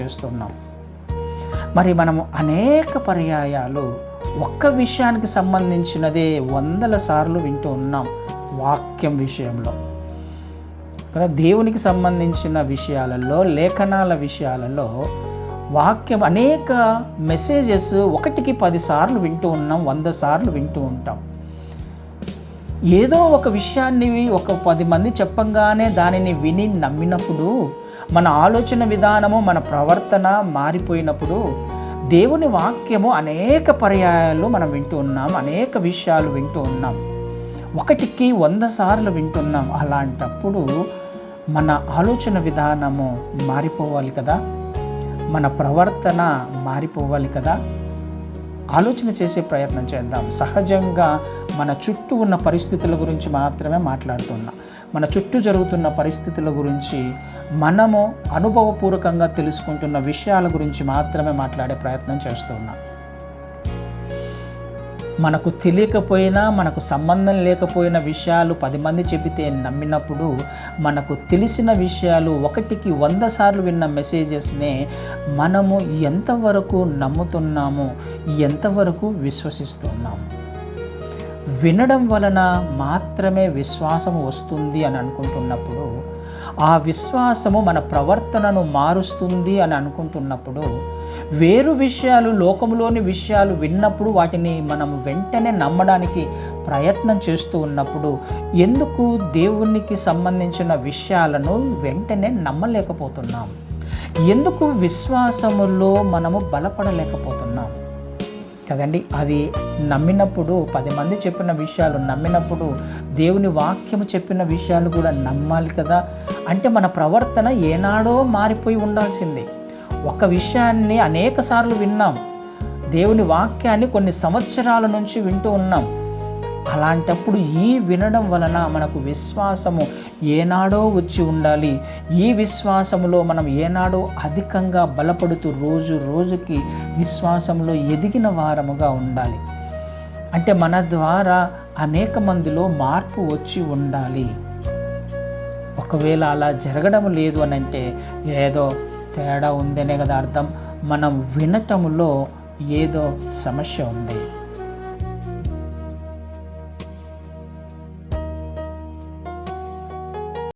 చేస్తున్నాం. మరి మనము అనేక పర్యాయాలు ఒక్క విషయానికి సంబంధించినదే వందల సార్లు వింటూ ఉన్నాం వాక్యం విషయంలో. కదా దేవునికి సంబంధించిన విషయాలలో లేఖనాల విషయాలలో వాక్యం అనేక మెసేజెస్ ఒకటికి పది సార్లు వింటూ ఉన్నాం వంద సార్లు వింటూ ఉంటాం. ఏదో ఒక విషయాన్ని ఒక పది మంది చెప్పంగానే దానిని విని నమ్మినప్పుడు మన ఆలోచన విధానము మన ప్రవర్తన మారిపోయినప్పుడు దేవుని వాక్యము అనేక పర్యాయాలు మనం వింటూ ఉన్నాం అనేక విషయాలు వింటూ ఉన్నాం. ఒకటికి వంద సార్లు వింటున్నాం. అలాంటప్పుడు మన ఆలోచన విధానము మారిపోవాలి కదా? మన ప్రవర్తన మారిపోవాలి కదా? ఆలోచన చేసే ప్రయత్నం చేద్దాం. సహజంగా మన చుట్టూ ఉన్న పరిస్థితుల గురించి మాత్రమే మాట్లాడుతున్నాం. మన చుట్టూ జరుగుతున్న పరిస్థితుల గురించి మనము అనుభవపూర్వకంగా తెలుసుకుంటున్న విషయాల గురించి మాత్రమే మాట్లాడే ప్రయత్నం చేస్తున్నాం మనకు తెలియకపోయినా మనకు సంబంధం లేకపోయిన విషయాలు పది మంది చెబితే నమ్మినప్పుడు మనకు తెలిసిన విషయాలు ఒకటికి వంద సార్లు విన్న మెసేజెస్నే మనము ఎంతవరకు నమ్ముతున్నాము ఎంతవరకు విశ్వసిస్తున్నాము వినడం వలన మాత్రమే విశ్వాసం వస్తుంది అని అనుకుంటున్నప్పుడు ఆ విశ్వాసము మన ప్రవర్తనను మారుస్తుంది అని అనుకుంటున్నప్పుడు వేరు విషయాలు లోకంలోని విషయాలు విన్నప్పుడు వాటిని మనం వెంటనే నమ్మడానికి ప్రయత్నం చేస్తూ ఉన్నప్పుడు ఎందుకు దేవునికి సంబంధించిన విషయాలను వెంటనే నమ్మలేకపోతున్నాం? ఎందుకు విశ్వాసములో మనము బలపడలేకపోతున్నాం? కదండి అది నమ్మినప్పుడు పది మంది చెప్పిన విషయాలు నమ్మినప్పుడు దేవుని వాక్యము చెప్పిన విషయాలు కూడా నమ్మాలి కదా? అంటే మన ప్రవర్తన ఏనాడో మారిపోయి ఉండాల్సిందే. ఒక విషయాన్ని అనేక సార్లు విన్నాం. దేవుని వాక్యాన్ని కొన్ని సంవత్సరాల నుంచి వింటూ ఉన్నాం. అలాంటప్పుడు ఈ వినడం వలన మనకు విశ్వాసము ఏనాడో వచ్చి ఉండాలి. ఈ విశ్వాసములో మనం ఏనాడో అధికంగా బలపడుతూ రోజు రోజుకి విశ్వాసంలో ఎదిగిన వారముగా ఉండాలి. అంటే మన ద్వారా అనేక మందిలో మార్పు వచ్చి ఉండాలి. ఒకవేళ అలా జరగడం లేదు అని అంటే ఏదో తేడా ఉందనే కదా అర్థం. మనం వినటములో ఏదో సమస్య ఉంది.